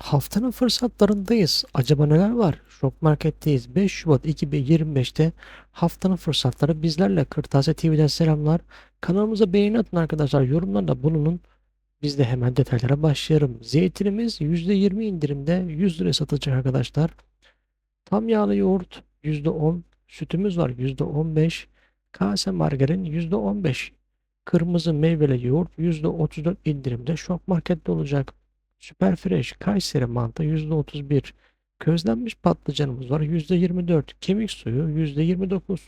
Haftanın fırsatlarındayız. Acaba neler var? Şok Market'teyiz. 5 Şubat 2025'te haftanın fırsatları bizlerle Kırtasiye TV'den selamlar. Kanalımıza beğeni atın arkadaşlar. Yorumlarda bulunun. Biz de hemen detaylara başlayalım. Zeytinimiz %20 indirimde 100 liraya satılacak arkadaşlar. Tam yağlı yoğurt %10. Sütümüz var %15. Kase margarin %15. Kırmızı meyveli yoğurt %34 indirimde Şok Market'te olacak. Süper Fresh Kayseri mantı %31. Közlenmiş patlıcanımız var %24. Kemik suyu %29.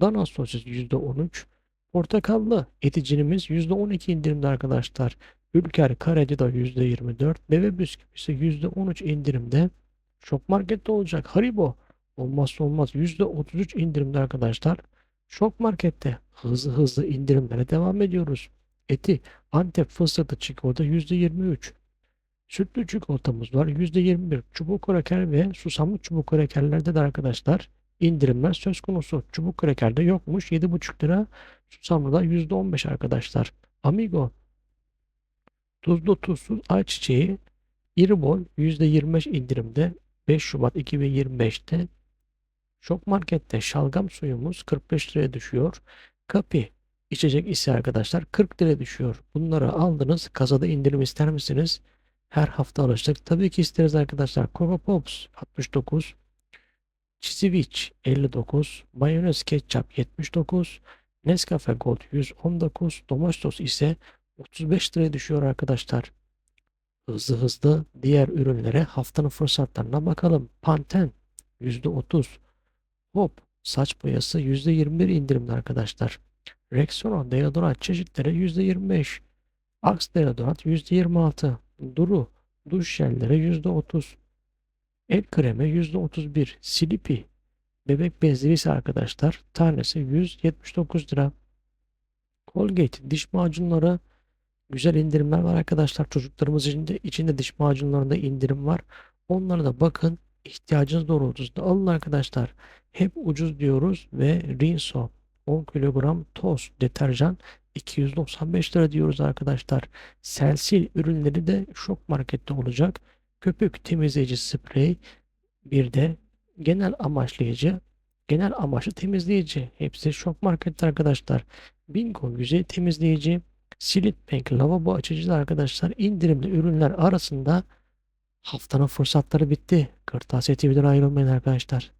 Dana sosis %13. Portakallı eticinimiz %12 indirimde arkadaşlar. Ülker Karacı da %24. Bebe bisküvisi %13 indirimde. Şok Market'te olacak. Haribo olmazsa olmaz %33 indirimde arkadaşlar. Şok Market'te hızlı hızlı indirimlere devam ediyoruz. Eti Antep fıstıklı çikolata %23. Sütlü çikolatamız var. %21 çubuk kraker ve susamlı çubuk krakerlerde de arkadaşlar indirimler söz konusu. Çubuk krakerde yokmuş. 7,5 lira. Susamlıda %15 arkadaşlar. Amigo tuzlu tuzsuz ayçiçeği iri boy %25 indirimde 5 Şubat 2025'te Şok Market'te şalgam suyumuz 45 liraya düşüyor. Kapi içecek ise arkadaşlar 40 liraya düşüyor. Bunları aldınız. Kasada indirim ister misiniz? Her hafta alıştık. Tabii ki isteriz arkadaşlar. Coco Pops 69. Çiziviç 59. Mayonez ketçap 79. Nescafe Gold 119. Domestos ise 35 liraya düşüyor arkadaşlar. Hızlı hızlı diğer ürünlere haftanın fırsatlarına bakalım. Panten %30. Hop saç boyası %21 indirimli arkadaşlar. Rexona deodorant çeşitleri %25. Axe deodorant %26. Duru duş jelleri %30. El kremi %31. Slippy bebek bezleri ise arkadaşlar tanesi 179 lira. Colgate diş macunları güzel indirimler var arkadaşlar. Çocuklarımız için de, için de diş macunlarında indirim var. Onlara da bakın. ihtiyacınız doğrultusunda alın arkadaşlar. Hep ucuz diyoruz ve Rinso 10 kilogram toz deterjan 295 lira diyoruz arkadaşlar. Selsil ürünleri de şok markette olacak. Köpük temizleyici sprey bir de genel amaçlayıcı genel amaçlı temizleyici hepsi şok markette arkadaşlar. Bingo yüzey temizleyici Silitbank lavabo açıcı arkadaşlar indirimli ürünler arasında haftanın fırsatları bitti. Kırtasiye TV'den ayrılmayın arkadaşlar.